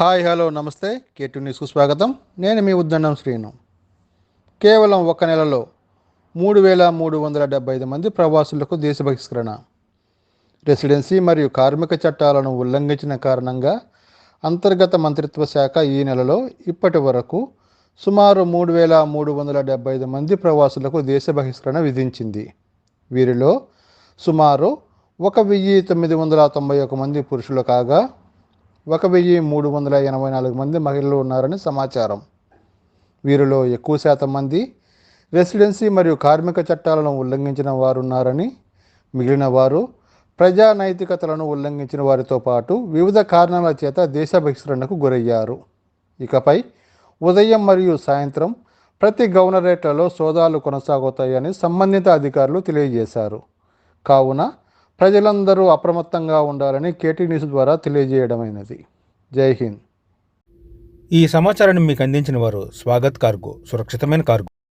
Hi hello నమస్తే. కేటు న్యూస్కు స్వాగతం. నేను మీ ఉద్దండం శ్రీను. కేవలం ఒక నెలలో మూడు వేల మూడు వందల డెబ్బై ఐదు మంది ప్రవాసులకు దేశ బహిష్కరణ రెసిడెన్సీ మరియు కార్మిక చట్టాలను ఉల్లంఘించిన కారణంగా అంతర్గత మంత్రిత్వ శాఖ ఈ నెలలో ఇప్పటి వరకు సుమారు మూడు వేల మూడు వందల డెబ్బై ఐదు మంది ప్రవాసులకు దేశ బహిష్కరణ విధించింది. వీరిలో సుమారు ఒక వెయ్యి తొమ్మిది వందల తొంభై ఒక మంది పురుషులు కాగా ఒక వెయ్యి మూడు వందల ఎనభై నాలుగు మంది మహిళలు ఉన్నారని సమాచారం. వీరిలో ఎక్కువ శాతం మంది రెసిడెన్సీ మరియు కార్మిక చట్టాలను ఉల్లంఘించిన వారు ఉన్నారని మిగిలిన వారు ప్రజా నైతికతలను ఉల్లంఘించిన వారితో పాటు వివిధ కారణాల చేత దేశ బహిష్కరణకు గురయ్యారు. ఇకపై ఉదయం మరియు సాయంత్రం ప్రతి గవర్నరేట్లలో సోదాలు కొనసాగుతాయని సంబంధిత అధికారులు తెలియజేశారు. కావున ప్రజలందరూ అప్రమత్తంగా ఉండాలని కేటీ న్యూస్ ద్వారా తెలియజేయడమైనది. జై హింద్. ఈ సమాచారాన్ని మీకు అందించిన వారు స్వాగత్ కార్గో సురక్షితమైన కార్గో.